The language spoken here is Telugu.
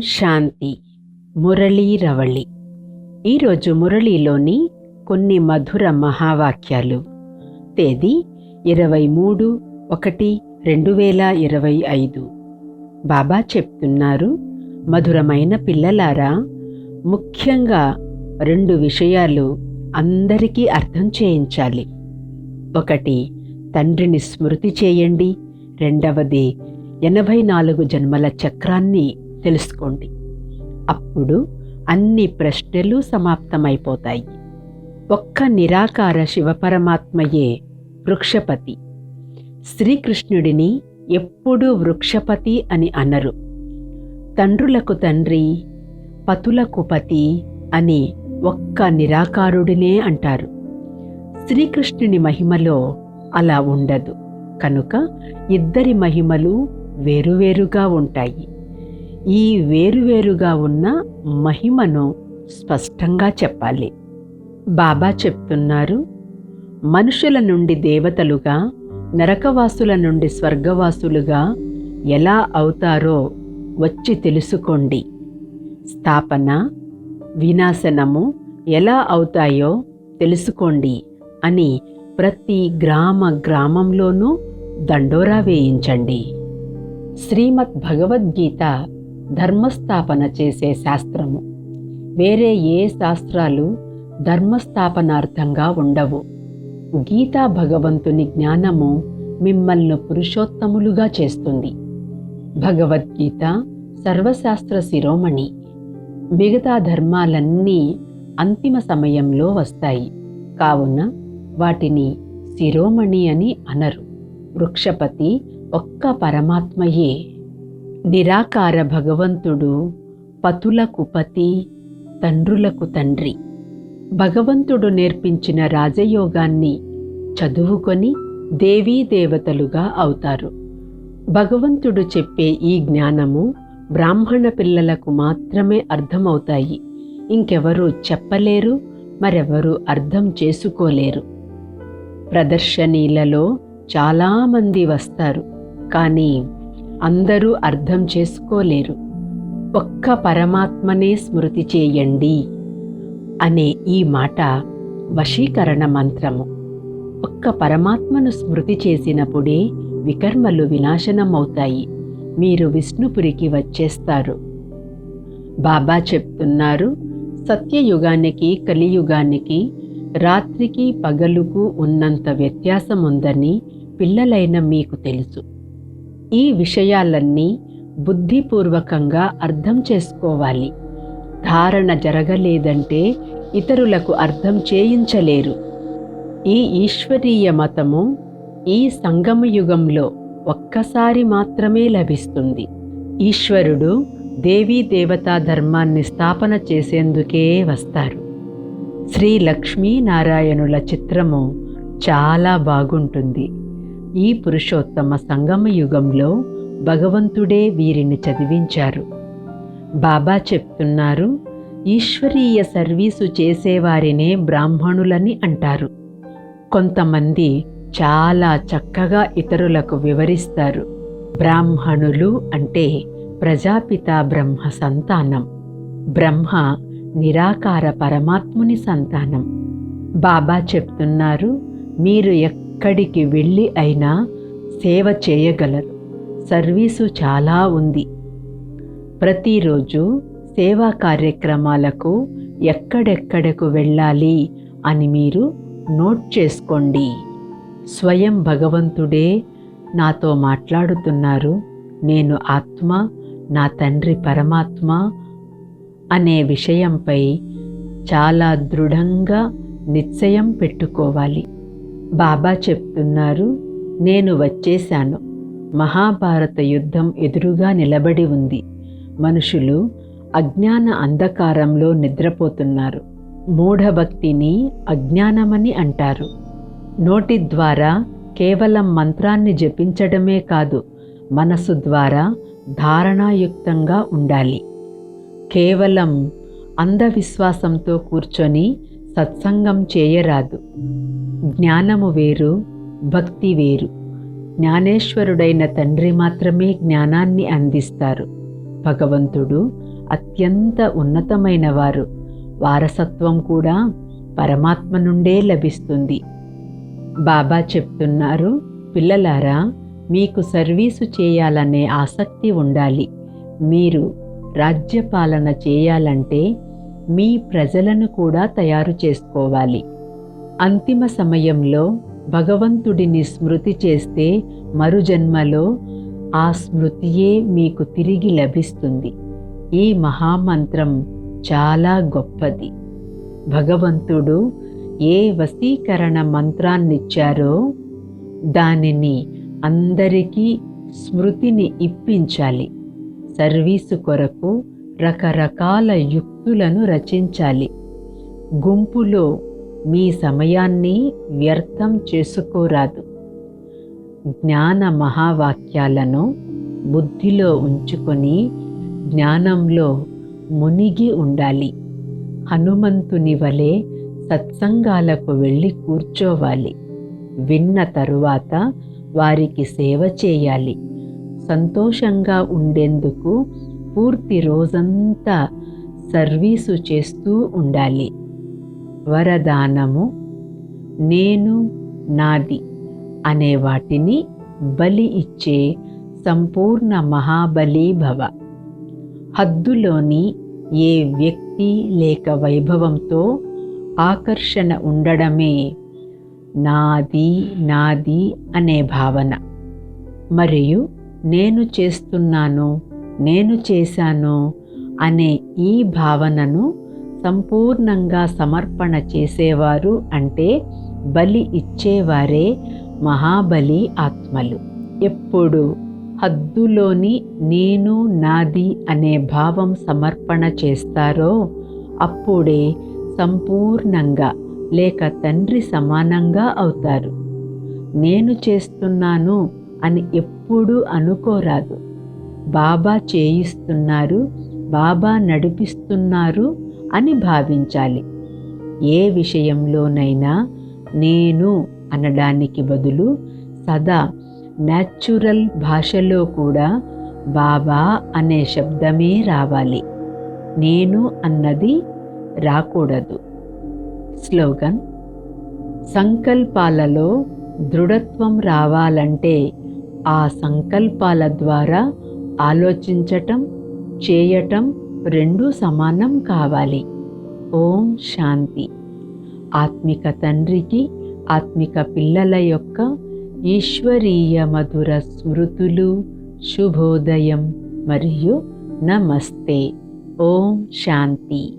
శాంతి మురళీ రవళి. ఈరోజు మురళీలోని కొన్ని మధుర మహావాక్యాలు. తేదీ ఇరవై మూడు ఒకటి రెండు వేల ఇరవై ఐదు. బాబా చెప్తున్నారు మధురమైన పిల్లలారా ముఖ్యంగా రెండు విషయాలు అందరికీ అర్థం చేయించాలి. ఒకటి తండ్రిని స్మృతి చేయండి. రెండవది ఎనభై నాలుగు జన్మల చక్రాన్ని తెలుసుకోండి. అప్పుడు అన్ని ప్రశ్నలు సమాప్తమైపోతాయి. ఒక్క నిరాకార శివపరమాత్మయే వృక్షపతి. శ్రీకృష్ణుడిని ఎప్పుడూ వృక్షపతి అని అనరు. తండ్రులకు తండ్రి పతులకు పతి అని ఒక్క నిరాకారుడినే అంటారు. శ్రీకృష్ణుని మహిమలో అలా ఉండదు. కనుక ఇద్దరి మహిమలు వేరువేరుగా ఉంటాయి. ఈ వేరువేరుగా ఉన్న మహిమను స్పష్టంగా చెప్పాలి. బాబా చెప్తున్నారు మనుషుల నుండి దేవతలుగా నరకవాసుల నుండి స్వర్గవాసులుగా ఎలా అవుతారో వచ్చి తెలుసుకోండి. స్థాపన వినాశనము ఎలా అవుతాయో తెలుసుకోండి అని ప్రతి గ్రామ గ్రామంలోనూ దండోరా వేయించండి. శ్రీమద్ భగవద్గీత ధర్మస్థాపన చేసే శాస్త్రము. వేరే ఏ శాస్త్రాలు ధర్మస్థాపనార్థంగా ఉండవు. గీతా భగవంతుని జ్ఞానము మిమ్మల్ని పురుషోత్తములుగా చేస్తుంది. భగవద్గీత సర్వశాస్త్ర శిరోమణి. మిగతా ధర్మాలన్నీ అంతిమ సమయంలో వస్తాయి. కావున వాటిని శిరోమణి అని అనరు. వృక్షపతి ఒక్క పరమాత్మయే. నిరాకార భగవంతుడు పతులకు పతి తండ్రులకు తండ్రి. భగవంతుడు నేర్పించిన రాజయోగాన్ని చదువుకొని దేవీ దేవతలుగా అవుతారు. భగవంతుడు చెప్పే ఈ జ్ఞానము బ్రాహ్మణ పిల్లలకు మాత్రమే అర్థమవుతాయి. ఇంకెవరూ చెప్పలేరు మరెవరూ అర్థం చేసుకోలేరు. ప్రదర్శనీలలో చాలామంది వస్తారు కానీ అందరూ అర్థం చేసుకోలేరు. ఒక్క పరమాత్మనే స్మృతి చేయండి అనే ఈ మాట వశీకరణ మంత్రము. ఒక్క పరమాత్మను స్మృతి చేసినప్పుడే వికర్మలు వినాశనమవుతాయి. మీరు విష్ణుపురికి వచ్చేస్తారు. బాబా చెప్తున్నారు సత్యయుగానికి కలియుగానికి రాత్రికి పగలుకు ఉన్నంత వ్యత్యాసం ఉందని పిల్లలైన మీకు తెలుసు. ఈ విషయాలన్నీ బుద్ధిపూర్వకంగా అర్థం చేసుకోవాలి. ధారణ జరగలేదంటే ఇతరులకు అర్థం చేయించలేరు. ఈ ఈశ్వరీయ మతము ఈ సంగమయుగంలో ఒక్కసారి మాత్రమే లభిస్తుంది. ఈశ్వరుడు దేవీ దేవతా ధర్మాన్ని స్థాపన చేసేందుకే వస్తారు. శ్రీ లక్ష్మీనారాయణుల చిత్రము చాలా బాగుంటుంది. ఈ పురుషోత్తమ సంగమ యుగంలో భగవంతుడే వీరిని చదివించారు. బాబా చెప్తున్నారు ఈశ్వరీయ సర్వీసు చేసేవారినే బ్రాహ్మణులని అంటారు. కొంతమంది చాలా చక్కగా ఇతరులకు వివరిస్తారు. బ్రాహ్మణులు అంటే ప్రజాపిత బ్రహ్మ సంతానం. బ్రహ్మ నిరాకార పరమాత్ముని సంతానం. బాబా చెప్తున్నారు మీరు ఎక్కడికి వెళ్ళి అయినా సేవ చేయగలరు. సర్వీసు చాలా ఉంది. ప్రతిరోజు సేవా కార్యక్రమాలకు ఎక్కడెక్కడకు వెళ్ళాలి అని మీరు నోట్ చేసుకోండి. స్వయం భగవంతుడే నాతో మాట్లాడుతున్నారు. నేను ఆత్మ నా తండ్రి పరమాత్మ అనే విషయంపై చాలా దృఢంగా నిశ్చయం పెట్టుకోవాలి. బాబా చెప్తున్నారు నేను వచ్చేశాను. మహాభారత యుద్ధం ఎదురుగా నిలబడి ఉంది. మనుషులు అజ్ఞాన అంధకారంలో నిద్రపోతున్నారు. మూఢభక్తిని అజ్ఞానమని అంటారు. నోటి ద్వారా కేవలం మంత్రాన్ని జపించడమే కాదు మనసు ద్వారా ధారణాయుక్తంగా ఉండాలి. కేవలం అంధవిశ్వాసంతో కూర్చొని సత్సంగం చేయరాదు. జ్ఞానము వేరు భక్తి వేరు. జ్ఞానేశ్వరుడైన తండ్రి మాత్రమే జ్ఞానాన్ని అందిస్తారు. భగవంతుడు అత్యంత ఉన్నతమైన వారు వారసత్వం కూడా పరమాత్మ నుండే లభిస్తుంది. బాబా చెప్తున్నారు పిల్లలారా మీకు సర్వీసు చేయాలనే ఆసక్తి ఉండాలి. మీరు రాజ్యపాలన చేయాలంటే మీ ప్రజలను కూడా తయారు చేసుకోవాలి. అంతిమ సమయంలో భగవంతుడిని స్మృతి చేస్తే మరుజన్మలో ఆ స్మృతియే మీకు తిరిగి లభిస్తుంది. ఈ మహామంత్రం చాలా గొప్పది. భగవంతుడు ఏ వశీకరణ మంత్రాన్నిచ్చారో దానిని అందరికీ స్మృతిని ఇప్పించాలి. సర్వీసు కొరకు రకరకాల యుక్తులను రచించాలి. గుంపులో మీ సమయాన్ని వ్యర్థం చేసుకోరాదు. జ్ఞాన మహావాక్యాలను బుద్ధిలో ఉంచుకొని జ్ఞానంలో మునిగి ఉండాలి. హనుమంతుని వలె సత్సంగాలకు వెళ్ళి కూర్చోవాలి. విన్న తరువాత వారికి సేవ చేయాలి. సంతోషంగా ఉండేందుకు పూర్తి రోజంతా సర్వీసు చేస్తూ ఉండాలి. వరదానము నేను నాది అనే వాటిని బలి ఇచ్చే సంపూర్ణ మహాబలీభవ హద్దులోని ఏ వ్యక్తి లేక వైభవంతో ఆకర్షణ ఉండడమే నాది నాది అనే భావన. మరియు నేను చేస్తున్నాను నేను చేశాను అనే ఈ భావనను సంపూర్ణంగా సమర్పణ చేసేవారు అంటే బలి ఇచ్చేవారే మహాబలి ఆత్మలు. ఎప్పుడు హద్దులోని నేను నాది అనే భావం సమర్పణ చేస్తారో అప్పుడే సంపూర్ణంగా లేక తండ్రి సమానంగా అవుతారు. నేను చేస్తున్నాను అని ఎప్పుడూ అనుకోరాదు. బాబా చేయిస్తున్నారు బాబా నడిపిస్తున్నారు అని భావించాలి. ఏ విషయంలోనైనా నేను అనడానికి బదులు సదా న్యాచురల్ భాషలో కూడా బాబా అనే శబ్దమే రావాలి. నేను అన్నది రాకూడదు. స్లోగన్ సంకల్పాలలో దృఢత్వం రావాలంటే ఆ సంకల్పాల ద్వారా ఆలోచించటం చేయటం రెండూ సమానం కావాలి. ఓం శాంతి. ఆత్మిక తండ్రికి ఆత్మిక పిల్లల యొక్క ఈశ్వరీయ మధుర స్మృతులు శుభోదయం మరియు నమస్తే. ఓం శాంతి.